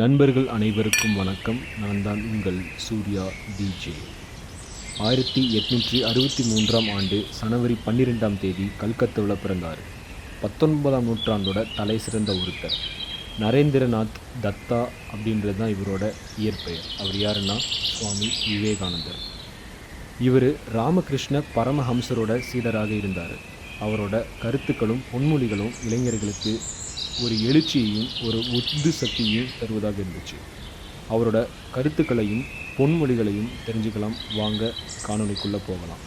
நண்பர்கள் அனைவருக்கும் வணக்கம். நான் தான் உங்கள் சூர்யா டிஜே ஆயிரத்தி எட்நூற்றி அறுபத்தி மூன்றாம் ஆண்டு சனவரி பன்னிரெண்டாம் தேதி கல்கத்தாவில் பிறந்தார். பத்தொன்பதாம் நூற்றாண்டோட தலை சிறந்த ஒருத்தர். நரேந்திரநாத் தத்தா அப்படின்றது தான் இவரோட இயற்பெயர். அவர் யாருன்னா? சுவாமி விவேகானந்தர். இவர் ராமகிருஷ்ண பரமஹம்சரோட சீடராக இருந்தார். அவரோட கருத்துக்களும் பொன்மொழிகளும் இளைஞர்களுக்கு ஒரு எழுச்சியையும் ஒரு உந்து சக்தியையும் தருவதாக இருந்துச்சு. அவரோட கருத்துக்களையும் பொன்மொழிகளையும் தெரிஞ்சுக்கலாம் வாங்க காணொளிக்குள்ளே போகலாம்.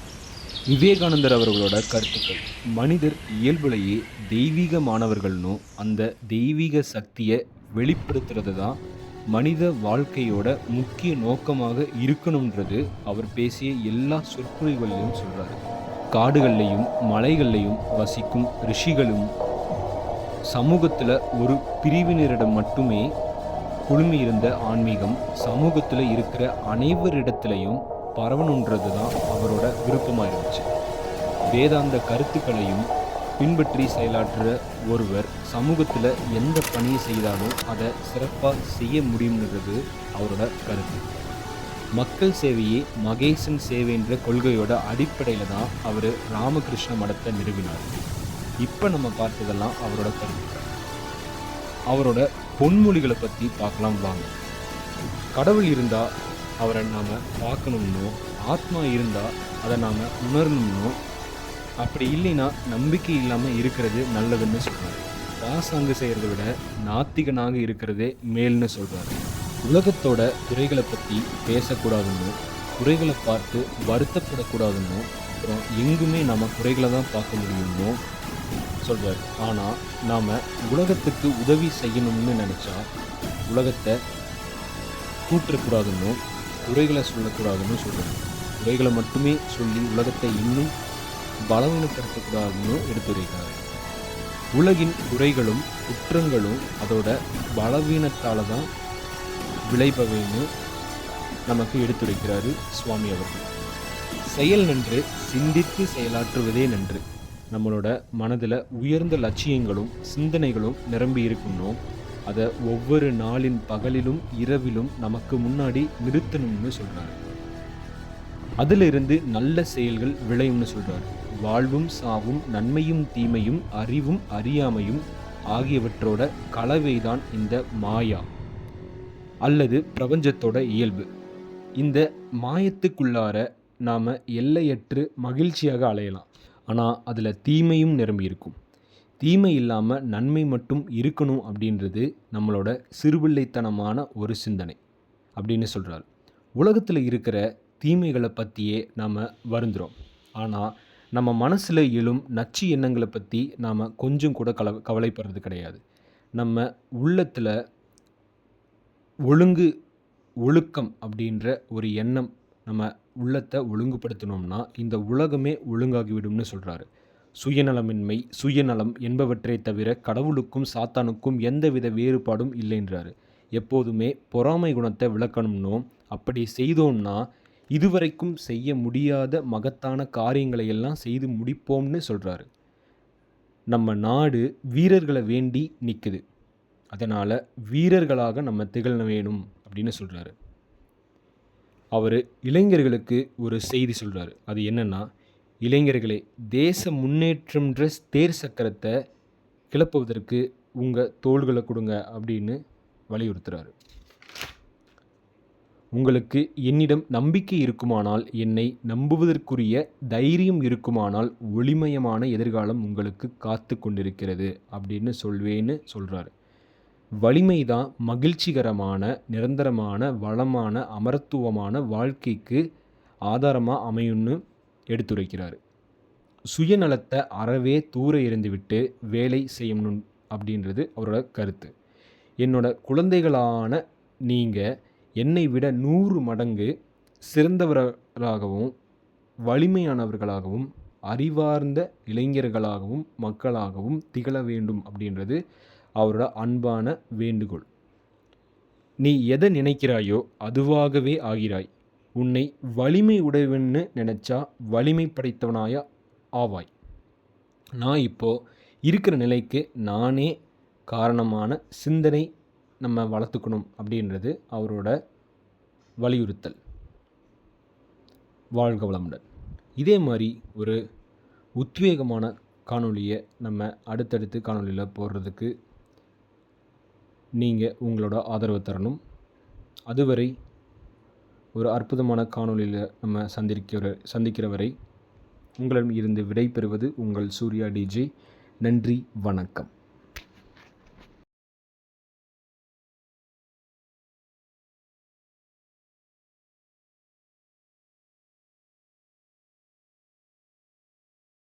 விவேகானந்தர் அவர்களோட கருத்துக்கள். மனிதர் இயல்புலையே தெய்வீகமானவர்கள்னும் அந்த தெய்வீக சக்தியை வெளிப்படுத்துறது தான் மனித வாழ்க்கையோட முக்கிய நோக்கமாக இருக்கணுன்றது அவர் பேசிய எல்லா சொற்பொழிவுகளிலும் சொல்கிறார் காடுகள்லையும் மலைகள்லையும் வசிக்கும் ரிஷிகளும் சமூகத்தில் ஒரு பிரிவினரிடம் மட்டுமே குழுமி இருந்த ஆன்மீகம் சமூகத்தில் இருக்கிற அனைவரிடத்துலையும் பரவணுன்றது தான் அவரோட விருப்பமாக இருந்துச்சு. வேதாந்த கருத்துக்களையும் பின்பற்றி செயலாற்றுற ஒருவர் சமூகத்தில் எந்த பணியை செய்தாலும் அதை சிறப்பாக செய்ய முடியும்ன்றது அவரோட கருத்து. மக்கள் சேவையே மகேசன் சேவைன்ற கொள்கையோட அடிப்படையில் தான் அவர் ராமகிருஷ்ண மடத்தை நிறுவினார். இப்போ நம்ம பார்த்ததெல்லாம் அவரோட கருத்துக்கள் அவரோட பொன்மொழிகளை பற்றி பார்க்கலாம் வாங்க. கடவுள் இருந்தால் அவரை நாம் பார்க்கணும்னோ ஆத்மா இருந்தால் அதை நாம் உணரணும்னோ அப்படி இல்லைன்னா நம்பிக்கை இல்லாமல் இருக்கிறது நல்லதுன்னு சொல்கிறார் பாசாங்கு செய்கிறத விட நாத்திகனாக இருக்கிறதே மேல்னு சொல்கிறார் உலகத்தோட குறைகளை பற்றி பேசக்கூடாதுன்னு குறைகளை பார்த்து வருத்தப்படக்கூடாதுன்னு அப்புறம் எங்குமே நம்ம குறைகளை தான் பார்க்க முடியுமோ சொல்கிறார் ஆனால் நாம் உலகத்துக்கு உதவி செய்யணும்னு நினச்சா உலகத்தை கூட்டக்கூடாதுன்னு குறைகளை சொல்லக்கூடாதுன்னு சொல்கிறாங்க குறைகளை மட்டுமே சொல்லி உலகத்தை இன்னும் பலவீனப்படுத்தக்கூடாதுன்னு எடுத்துரைக்கிறார். உலகின் குறைகளும் குற்றங்களும் அதோட பலவீனத்தால் தான் விளைபவைன்னு நமக்கு எடுத்துரைக்கிறாரு சுவாமி அவர்கள். செயல் நன்று சிந்தித்து செயலாற்றுவதே நன்று. நம்மளோட மனதில் உயர்ந்த லட்சியங்களும் சிந்தனைகளும் நிரம்பி இருக்கணும் அதை ஒவ்வொரு நாளின் பகலிலும் இரவிலும் நமக்கு முன்னாடி நிறுத்தணும்னு சொல்கிறார் அதிலிருந்து நல்ல செயல்கள் விளையும்னு சொல்கிறார் வாழ்வும் சாவும் நன்மையும் தீமையும் அறிவும் அறியாமையும் ஆகியவற்றோட கலவைதான் இந்த மாயா அல்லது பிரபஞ்சத்தோட இயல்பு. இந்த மாயத்துக்குள்ளார நாம் எல்லையற்று மகிழ்ச்சியாக அலையலாம். ஆனால் அதில் தீமையும் நிரம்பி இருக்கும். தீமை இல்லாமல் நன்மை மட்டும் இருக்கணும் அப்படின்றது நம்மளோட சிறுபிள்ளைத்தனமான ஒரு சிந்தனை அப்படின்னு சொல்கிறார் உலகத்தில் இருக்கிற தீமைகளை பற்றியே நாம் வருந்துகிறோம் ஆனால் நம்ம மனசில் எழும் நச்சு எண்ணங்களை பற்றி நாம் கொஞ்சம் கூட கல கவலைப்படுறது கிடையாது. நம்ம உள்ளத்தில் ஒழுங்கு ஒழுக்கம் அப்படின்ற ஒரு எண்ணம் நம்ம உள்ளத்தை ஒழுங்குபடுத்தினோம்னா இந்த உலகமே ஒழுங்காகிவிடும்னு சொல்கிறாரு சுயநலமின்மை சுயநலம் என்பவற்றை தவிர கடவுளுக்கும் சாத்தானுக்கும் எந்தவித வேறுபாடும் இல்லைன்றாரு. எப்போதுமே பொறாமை குணத்தை விளக்கணும்னோ அப்படி செய்தோம்னா இதுவரைக்கும் செய்ய முடியாத மகத்தான காரியங்களை எல்லாம் செய்து முடிப்போம்னு சொல்கிறாரு நம்ம நாடு வீரர்களை வேண்டி நிற்குது அதனால் வீரர்களாக நம்ம திகழ வேணும் அப்படின்னு சொல்கிறாரு அவர் இளைஞர்களுக்கு ஒரு செய்தி சொல்கிறாரு அது என்னென்னா இளைஞர்களே தேச முன்னேற்றம்ன்ற தேர் சக்கரத்தை கிளப்புவதற்கு உங்கள் தோள்களை கொடுங்க அப்படின்னு வலியுறுத்துகிறாரு உங்களுக்கு என்னிடம் நம்பிக்கை இருக்குமானால் என்னை நம்புவதற்குரிய தைரியம் இருக்குமானால் ஒளிமயமான எதிர்காலம் உங்களுக்கு காத்து கொண்டிருக்கிறது அப்படின்னு சொல்வேன்னு சொல்கிறாரு வலிமை தான் மகிழ்ச்சிகரமான நிரந்தரமான வளமான அமரத்துவமான வாழ்க்கைக்கு ஆதாரமாக அமையும்னு எடுத்துரைக்கிறார். சுயநலத்தை அறவே தூர எறிந்துவிட்டு வேலை செய்யணும் அப்படின்றது அவரோட கருத்து. என்னோட குழந்தைகளான நீங்கள் என்னை விட நூறு மடங்கு சிறந்தவர்களாகவும் வலிமையானவர்களாகவும் அறிவார்ந்த இளைஞர்களாகவும் மக்களாகவும் திகழ வேண்டும் அப்படின்றது அவரோட அன்பான வேண்டுகோள். நீ எதை நினைக்கிறாயோ அதுவாகவே ஆகிறாய். உன்னை வலிமை உடையவன்னு நினச்சா வலிமை படைத்தவனாய ஆவாய். நான் இப்போ இருக்கிற நிலைக்கு நானே காரணமான சிந்தனை நம்ம வளர்த்துக்கணும் அப்படின்றது அவரோட வலியுறுத்தல். வாழ்க வளமுடன். இதே மாதிரி ஒரு உத்வேகமான காணொலியை நம்ம அடுத்தடுத்து காணொளியில் போடுறதுக்கு நீங்கள் உங்களோட ஆதரவு தரணும். அதுவரை ஒரு அற்புதமான காணொளியில் நம்ம சந்திக்கிற சந்திக்கிற வரை உங்களிடம் இருந்து விடை பெறுவது உங்கள் சூர்யா டிஜே நன்றி வணக்கம்.